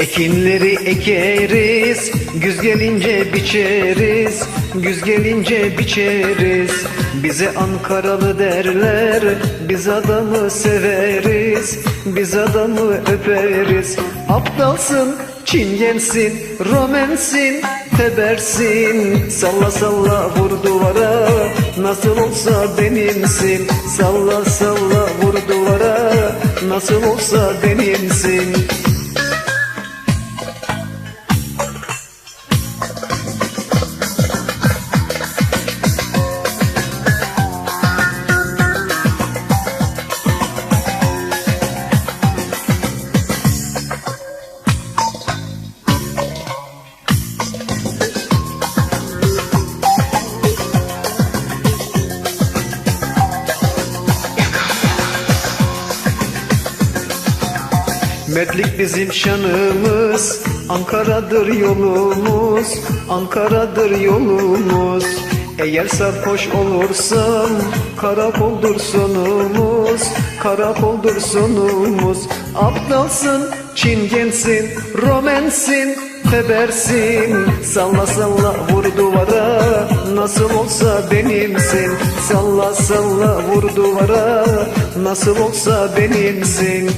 Ekinleri ekeriz, güz gelince biçeriz, güz gelince biçeriz. Bize Ankaralı derler, biz adamı severiz, biz adamı öperiz. Aptalsın, çingensin, romensin, tebersin. Salla salla vur duvara, nasıl olsa benimsin. Salla salla vur duvara, nasıl olsa benimsin. Mertlik bizim şanımız Ankara'dır yolumuz Ankara'dır yolumuz. Eğer sarhoş olursam Karakoldur sonumuz Karakoldur sonumuz. Aptalsın, çingensin Romensin, tebersin Salla salla vur duvara Nasıl olsa benimsin. Salla salla vur duvara Nasıl olsa benimsin